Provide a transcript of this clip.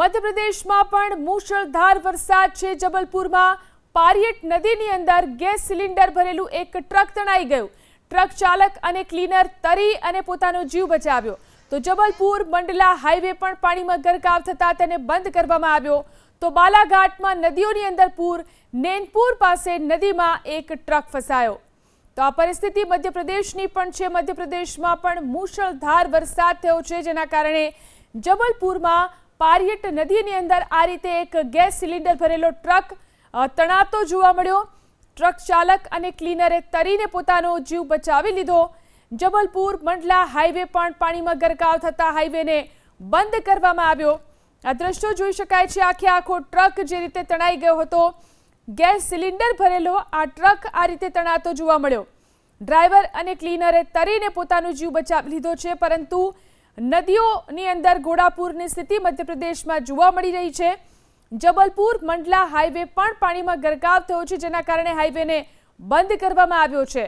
મધ્યપ્રદેશમાં પણ મુશળધાર વરસાદ છે. જબલપુરમાં પારિયટ નદીની અંદર ગેસ સિલિન્ડર ભરેલું એક ટ્રક તણાઈ ગયું. ટ્રક ચાલક અને ક્લીનર તરી અને પોતાનો જીવ બચાવ્યો. તો જબલપુર મંડલા હાઈવે પણ પાણીમાં ગરકાવ થતાં તેને બંધ કરવામાં આવ્યો. તો બાલાઘાટમાં નદીઓની અંદર પૂર, નેનપુર પાસે નદીમાં એક ટ્રક ફસાયો. તો આ પરિસ્થિતિ મધ્યપ્રદેશની પણ છે. મધ્યપ્રદેશમાં પણ મુશળધાર વરસાદ થયો છે, જેના કારણે જબલપુરમાં પારિયટ નદીની અંદર આ રીતે એક ગેસ સિલિન્ડર ભરેલો ટ્રક તણાતો જોવા મળ્યો. ટ્રક ચાલક અને ક્લીનરે તરીને પોતાનો જીવ બચાવી લીધો. જબલપુર મંડલા હાઈવે પણ પાણીમાં ગરકાવ થતા હાઈવેને બંધ કરવામાં આવ્યો. આ દ્રશ્યો જોઈ શકાય છે, આખે આખો ટ્રક જે રીતે તણાઈ ગયો હતો, ગેસ સિલિન્ડર ભરેલો, આ ટ્રક આ રીતે તણાતો જોવા મળ્યો. ડ્રાઈવર અને ક્લીનરે તરીને પોતાનો જીવ બચાવી લીધો છે, પરંતુ નદીઓની અંદર ઘોડાપૂરની સ્થિતિ મધ્યપ્રદેશમાં જોવા મળી રહી છે. જબલપુર મંડલા હાઈવે પણ પાણીમાં ગરકાવ થયો છે, જેના કારણે હાઈવેને બંધ કરવામાં આવ્યો છે.